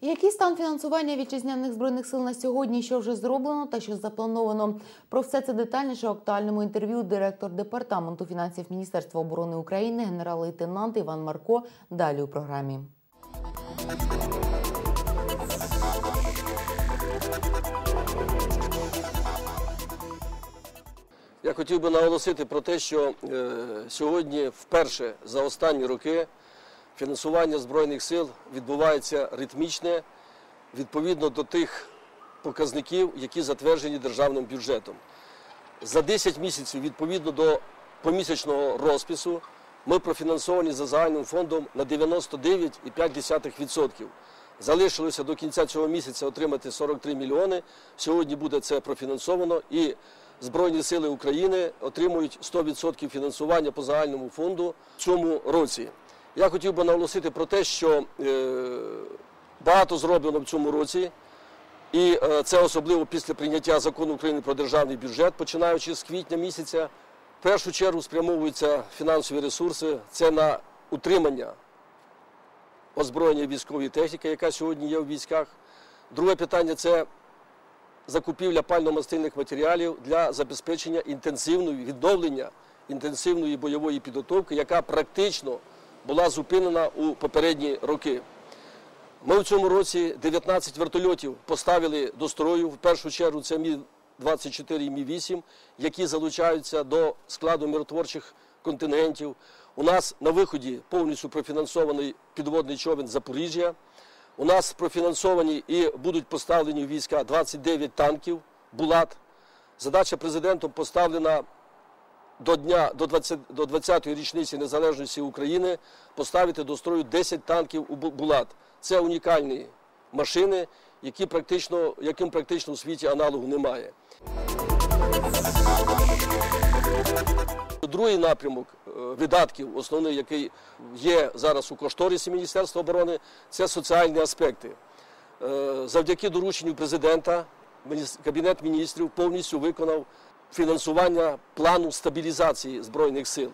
Який стан фінансування вітчизняних збройних сил на сьогодні, що вже зроблено та що заплановано? Про все це детальніше у актуальному інтерв'ю директор департаменту фінансів Міністерства оборони України, генерал-лейтенант Іван Марко. Далі у програмі. Я хотів би наголосити про те, що е, сьогодні вперше за останні роки фінансування Збройних сил відбувається ритмічне відповідно до тих показників, які затверджені державним бюджетом. За 10 місяців, відповідно до помісячного розпису, ми профінансовані за загальним фондом на 99,5%. Залишилося до кінця цього місяця отримати 43 мільйони. Сьогодні буде це профінансовано і Збройні сили України отримують 100% фінансування по загальному фонду в цьому році. Я хотів би наголосити про те, що е, багато зроблено в цьому році, і е, це особливо після прийняття закону України про державний бюджет, починаючи з квітня місяця. В першу чергу спрямовуються фінансові ресурси. Це на утримання озброєння військової техніки, яка сьогодні є в військах. Друге питання це закупівля пально-мастильних матеріалів для забезпечення інтенсивної відновлення інтенсивної бойової підготовки, яка практично була зупинена у попередні роки. Ми в цьому році 19 вертольотів поставили до строю. В першу чергу це Мі-24 і Мі-8, які залучаються до складу миротворчих контингентів. У нас на виході повністю профінансований підводний човен Запоріжжя. У нас профінансовані і будуть поставлені війська 29 танків Булат. Задача президентом поставлена до дня до 20, до 20-ї річниці незалежності України поставити до строю 10 танків у Булат. Це унікальні машини, які практично, яким практично у світі аналогу немає. Другий напрямок е, видатків, основний, який є зараз у кошторисі Міністерства оборони, це соціальні аспекти. Е, Завдяки дорученню президента Кабінет міністрів повністю виконав фінансування плану стабілізації Збройних сил.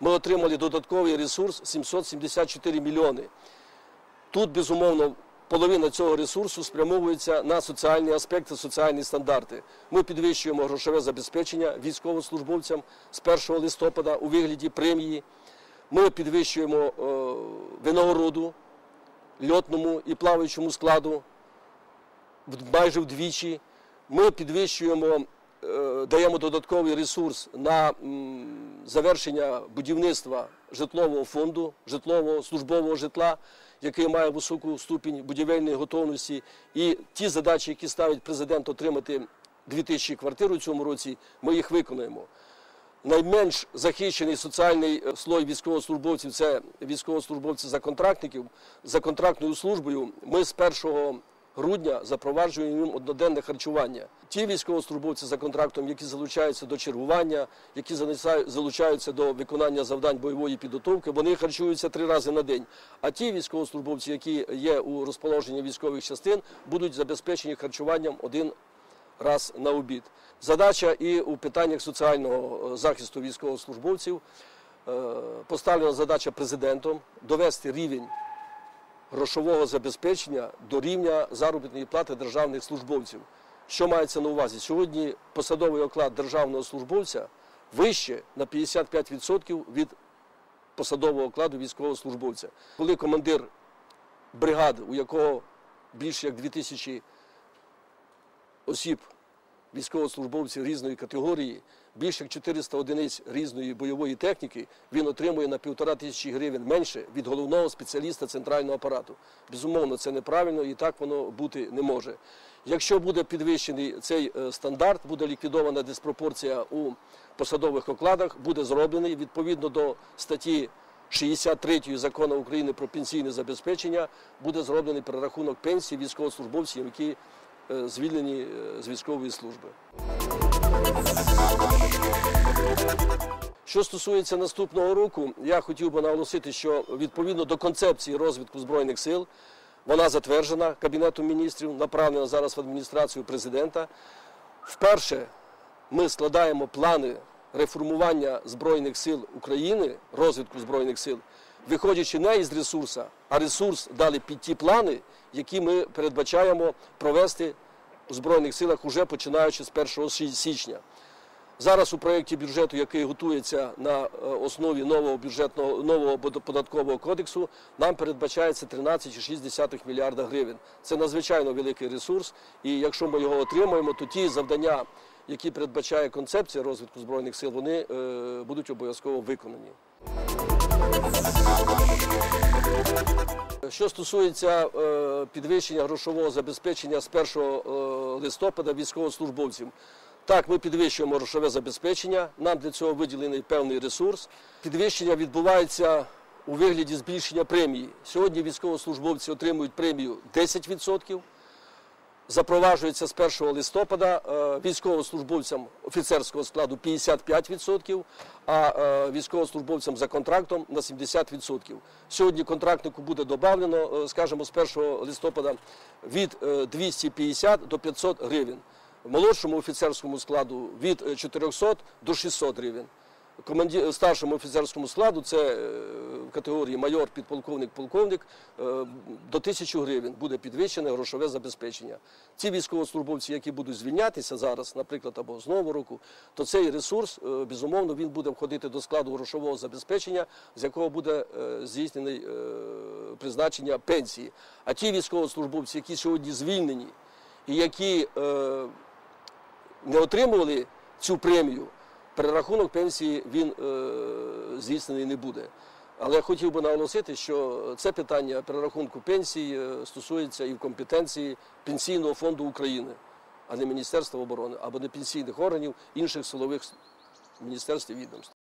Ми отримали додатковий ресурс 774 мільйони. Тут, безумовно, половина цього ресурсу спрямовується на соціальні аспекти, соціальні стандарти. Ми підвищуємо грошове забезпечення військовослужбовцям з 1 листопада у вигляді премії. Ми підвищуємо е, винагороду льотному і плаваючому складу майже вдвічі. Ми підвищуємо, даємо додатковий ресурс на завершення будівництва житлового фонду, житлового службового житла, який має високу ступінь будівельної готовності. І ті задачі, які ставить президент отримати 2000 квартир у цьому році, ми їх виконуємо. Найменш захищений соціальний е, слой військовослужбовців це військовослужбовці за контрактників за контрактною службою. Ми з 1 грудня запроваджуємо їм одноденне харчування. Ті військовослужбовці за контрактом, які залучаються до чергування, які залучаються до виконання завдань бойової підготовки, вони харчуються три рази на день. А ті військовослужбовці, які є у розположенні військових частин, будуть забезпечені харчуванням один раз на обід. Задача і у питаннях соціального е, захисту військовослужбовців е, поставлена задача президентом довести рівень грошового забезпечення до рівня заробітної плати державних службовців. Що мається на увазі? Сьогодні посадовий оклад державного службовця вище на 55% від посадового окладу військовослужбовця. Коли командир бригади, у якого більше як 2000 осіб, військовослужбовців різної категорії, більше як 400 одиниць різної бойової техніки, він отримує на півтора тисячі гривень менше від головного спеціаліста центрального апарату. Безумовно, це неправильно і так воно бути не може. Якщо буде підвищений цей е, стандарт, буде ліквідована диспропорція у посадових окладах, буде зроблений відповідно до статті 63 закону України про пенсійне забезпечення, буде зроблений перерахунок пенсії військовослужбовців, які звільнені е, з військової служби. Що стосується наступного року, я хотів би наголосити, що відповідно до концепції розвитку Збройних сил вона затверджена Кабінетом міністрів, направлена зараз в адміністрацію президента. Вперше ми складаємо плани реформування Збройних сил України, розвитку Збройних сил виходячи не із ресурсу, а ресурс дали під ті плани, які ми передбачаємо провести у Збройних силах уже починаючи з 1 січня. Зараз у проєкті бюджету, який готується на е, основі нового бюджетного нового податкового кодексу, нам передбачається 13,6 мільярда гривень. Це надзвичайно великий ресурс, і якщо ми його отримаємо, то ті завдання, які передбачає концепція розвитку збройних сил, вони е, будуть обов'язково виконані. Що стосується е, підвищення грошового забезпечення з 1 е, листопада військовослужбовців, так, ми підвищуємо грошове забезпечення, нам для цього виділений певний ресурс. Підвищення відбувається у вигляді збільшення премії. Сьогодні військовослужбовці отримують премію 10%. Запроваджується з 1 листопада е, військовослужбовцям офіцерського складу 55%, а е, військовослужбовцям за контрактом на 70%. Сьогодні контрактнику буде додано, е, скажімо, з 1 листопада від е, 250 до 500 гривень. В молодшому офіцерському складу від е, 400 до 600 гривень. Команді... старшому офіцерському складу це е, в категорії майор, підполковник, полковник е, до 1000 гривень буде підвищене грошове забезпечення. Ці військовослужбовці, які будуть звільнятися зараз, наприклад, або з нового року, то цей ресурс, е, безумовно, він буде входити до складу грошового забезпечення, з якого буде е, здійснений е, призначення пенсії. А ті військовослужбовці, які сьогодні звільнені і які е, не отримували цю премію, перерахунок пенсії він е, здійснений не буде. Але я хотів би наголосити, що це питання перерахунку пенсії е, стосується і в компетенції Пенсійного фонду України, а не Міністерства оборони або не пенсійних органів інших силових міністерств і відомств.